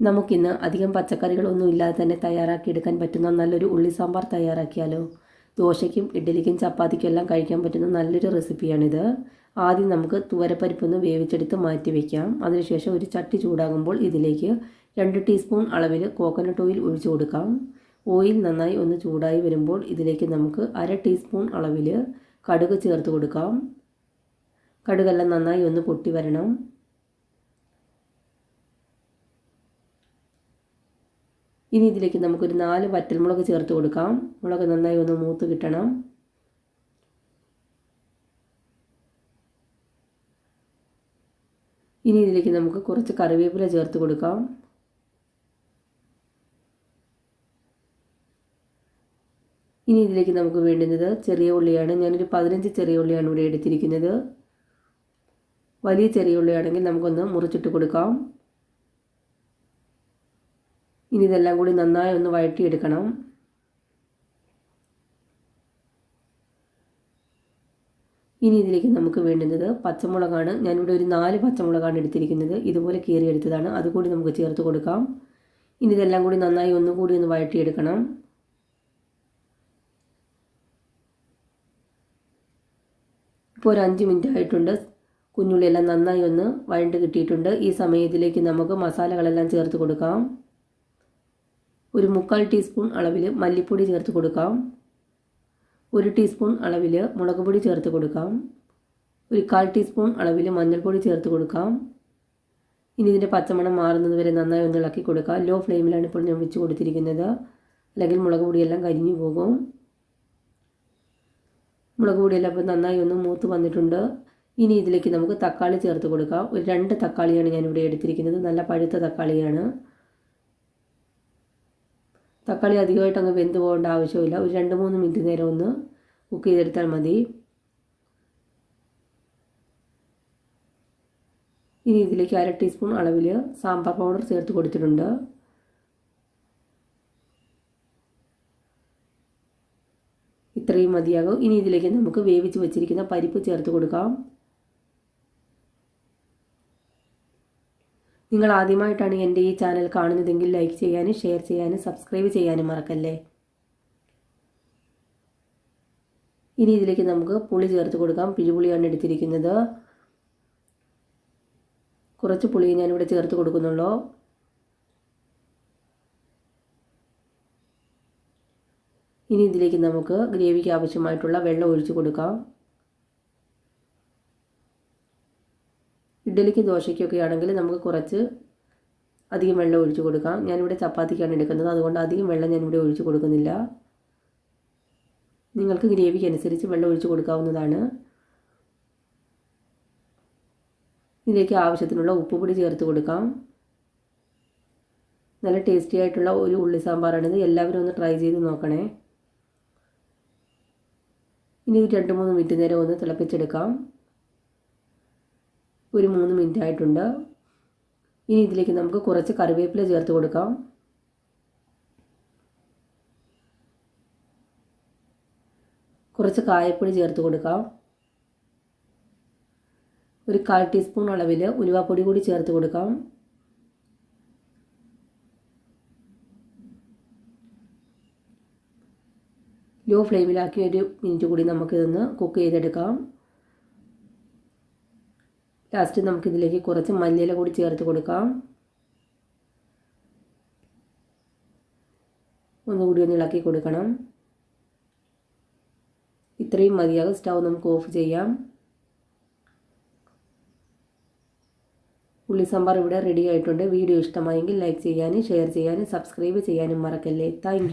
നമുക്കിന്ന് അധികം പച്ചക്കറികളൊന്നും ഇല്ലാതെ തന്നെ തയ്യാറാക്കിയെടുക്കാൻ പറ്റുന്ന നല്ലൊരു ഉള്ളി സാമ്പാർ തയ്യാറാക്കിയാലോ? ദോശയ്ക്കും ഇഡ്ഡലിക്കും ചപ്പാത്തിക്കും എല്ലാം കഴിക്കാൻ പറ്റുന്ന നല്ലൊരു റെസിപ്പിയാണിത്. ആദ്യം നമുക്ക് തുവരപ്പരിപ്പൊന്ന് വേവിച്ചെടുത്ത് മാറ്റി വയ്ക്കാം അതിനുശേഷം ഒരു ചട്ടി ചൂടാകുമ്പോൾ ഇതിലേക്ക് രണ്ട് ടീസ്പൂൺ അളവിൽ കോക്കനട്ട് ഓയിൽ ഒഴിച്ചു കൊടുക്കാം. ഓയിൽ നന്നായി ഒന്ന് ചൂടായി വരുമ്പോൾ ഇതിലേക്ക് നമുക്ക് അര ടീസ്പൂൺ അളവിൽ കടുക് ചേർത്ത് കൊടുക്കാം. കടുകെല്ലാം നന്നായി ഒന്ന് പൊട്ടി വരണം. ഇനി ഇതിലേക്ക് നമുക്കൊരു നാല് വറ്റൽമുളക് ചേർത്ത് കൊടുക്കാം. മുളക് നന്നായി ഒന്ന് മൂത്ത് കിട്ടണം. ഇനി ഇതിലേക്ക് നമുക്ക് കുറച്ച് കറിവേപ്പില ചേർത്ത് കൊടുക്കാം. ഇനി ഇതിലേക്ക് നമുക്ക് വേണ്ടുന്നത് ചെറിയ ഉള്ളിയാണ്. ഞാനൊരു പതിനഞ്ച് ചെറിയ ഉള്ളിയാണ് ഇവിടെ എടുത്തിരിക്കുന്നത്. വലിയ ചെറിയ ഉള്ളിയാണെങ്കിൽ നമുക്കൊന്ന് മുറിച്ചിട്ട് കൊടുക്കാം. ഇനി ഇതെല്ലാം കൂടി നന്നായി ഒന്ന് വഴറ്റിയെടുക്കണം. ഇനി ഇതിലേക്ക് നമുക്ക് വേണ്ടുന്നത് പച്ചമുളകാണ്. ഞാനിവിടെ ഒരു നാല് പച്ചമുളകാണ് എടുത്തിരിക്കുന്നത്. ഇതുപോലെ കീറിയെടുത്തതാണ്. അതുകൂടി നമുക്ക് ചേർത്ത് കൊടുക്കാം. ഇനി ഇതെല്ലാം കൂടി നന്നായി ഒന്നുകൂടി ഒന്ന് വഴറ്റിയെടുക്കണം. ഇപ്പോൾ ഒരു അഞ്ച് മിനിറ്റ് ആയിട്ടുണ്ട്. കുഞ്ഞുള്ളിയെല്ലാം നന്നായി ഒന്ന് വഴണ്ട് കിട്ടിയിട്ടുണ്ട്. ഈ സമയത്തിലേക്ക് നമുക്ക് മസാലകളെല്ലാം ചേർത്ത് കൊടുക്കാം. ഒരു മുക്കാൽ ടീസ്പൂൺ അളവിൽ മല്ലിപ്പൊടി ചേർത്ത് കൊടുക്കാം. ഒരു ടീസ്പൂൺ അളവിൽ മുളക് പൊടി ചേർത്ത് കൊടുക്കാം. ഒരു കാൽ ടീസ്പൂൺ അളവിൽ മഞ്ഞൾപ്പൊടി ചേർത്ത് കൊടുക്കാം. ഇനി ഇതിന്റെ പച്ചമണം മാറുന്നത് വരെ നന്നായി ഒന്ന് ഇളക്കി കൊടുക്കാം ലോ ഫ്ലെയിമിലാണ് ഇപ്പോൾ ഞാൻ വെച്ച് കൊടുത്തിരിക്കുന്നത്. അല്ലെങ്കിൽ മുളക് പൊടിയെല്ലാം കരിഞ്ഞു പോകും. മുളക് പൊടിയെല്ലാം ഇപ്പോൾ നന്നായി ഒന്ന് മൂത്ത് വന്നിട്ടുണ്ട്. ഇനി ഇതിലേക്ക് നമുക്ക് തക്കാളി ചേർത്ത് കൊടുക്കാം. ഒരു രണ്ട് തക്കാളിയാണ് ഞാനിവിടെ എടുത്തിരിക്കുന്നത്. നല്ല പഴുത്ത തക്കാളിയാണ്. തക്കാളി അധികമായിട്ട് അങ്ങ് വെന്ത് പോകേണ്ട ആവശ്യമില്ല. ഒരു രണ്ട് മൂന്ന് മിനിറ്റ് നേരം ഒന്ന് കുക്ക് ചെയ്തെടുത്താൽ മതി. ഇനി ഇതിലേക്ക് അര ടീസ്പൂൺ അളവിൽ സാമ്പാർ പൗഡർ ചേർത്ത് കൊടുത്തിട്ടുണ്ട്. ഇത്രയും മതിയാകും. ഇനി ഇതിലേക്ക് നമുക്ക് വേവിച്ച് വെച്ചിരിക്കുന്ന പരിപ്പ് ചേർത്ത് കൊടുക്കാം. നിങ്ങൾ ആദ്യമായിട്ടാണ് എന്റെ ഈ ചാനൽ കാണുന്നതെങ്കിൽ ലൈക്ക് ചെയ്യാനും ഷെയർ ചെയ്യാനും സബ്സ്ക്രൈബ് ചെയ്യാനും മറക്കല്ലേ? ഇനി ഇതിലേക്ക് നമുക്ക് പുളി ചേർത്ത് കൊടുക്കാം. പിഴുപുളിയാണ് എടുത്തിരിക്കുന്നത്. കുറച്ച് പുളി ഞാനിവിടെ ചേർത്ത് കൊടുക്കുന്നുള്ളൂ. ഇനി ഇതിലേക്ക് നമുക്ക് ഗ്രേവിക്ക് ആവശ്യമായിട്ടുള്ള വെള്ളം ഒഴിച്ചു കൊടുക്കാം. ഇഡ്ഡലിക്ക് ദോശയ്ക്കൊക്കെ ആണെങ്കിൽ നമുക്ക് കുറച്ച് അധികം വെള്ളം ഒഴിച്ചു കൊടുക്കാം. ഞാനിവിടെ ചപ്പാത്തിക്കാണ് എടുക്കുന്നത്. അതുകൊണ്ട് അധികം വെള്ളം ഞാനിവിടെ ഒഴിച്ചു കൊടുക്കുന്നില്ല. നിങ്ങൾക്ക് ഗ്രേവിക്ക് അനുസരിച്ച് വെള്ളം ഒഴിച്ചു കൊടുക്കാവുന്നതാണ്. ഇതിലേക്ക് ആവശ്യത്തിനുള്ള ഉപ്പുപൊടി ചേർത്ത് കൊടുക്കാം. നല്ല ടേസ്റ്റി ആയിട്ടുള്ള ഒരു ഉള്ളി സാമ്പാറാണിത്. എല്ലാവരും ഒന്ന് ട്രൈ ചെയ്ത് നോക്കണേ. ഇനി രണ്ട് മൂന്ന് മിനിറ്റ് നേരം ഒന്ന് തിളപ്പിച്ചെടുക്കാം. ഒരു മൂന്ന് മിനിറ്റ് ആയിട്ടുണ്ട്. ഇനി ഇതിലേക്ക് നമുക്ക് കുറച്ച് കറിവേപ്പില ചേർത്ത് കൊടുക്കാം. കുറച്ച് കായപ്പൊടി ചേർത്ത് കൊടുക്കാം. ഒരു കാൽ ടീസ്പൂൺ അളവിൽ ഉലുവാപ്പൊടി കൂടി ചേർത്ത് കൊടുക്കാം. ലോ ഫ്ലെയിമിലാക്കി ഒരു മിനിറ്റ് കൂടി നമുക്കിതൊന്ന് കുക്ക് ചെയ്തെടുക്കാം. ലാസ്റ്റ് നമുക്കിതിലേക്ക് കുറച്ച് മല്ലിയില കൂടി ചേർത്ത് കൊടുക്കാം. ഒന്നുകൂടി ഒന്ന് ഇളക്കി കൊടുക്കണം. ഇത്രയും മതിയാകും സ്റ്റൗ നമുക്ക് ഓഫ് ചെയ്യാം. ഉള്ളി സാമ്പാർ ഇവിടെ റെഡി ആയിട്ടുണ്ട്. വീഡിയോ ഇഷ്ടമായെങ്കിൽ ലൈക്ക് ചെയ്യാനും ഷെയർ ചെയ്യാനും സബ്സ്ക്രൈബ് ചെയ്യാനും മറക്കല്ലേ. താങ്ക്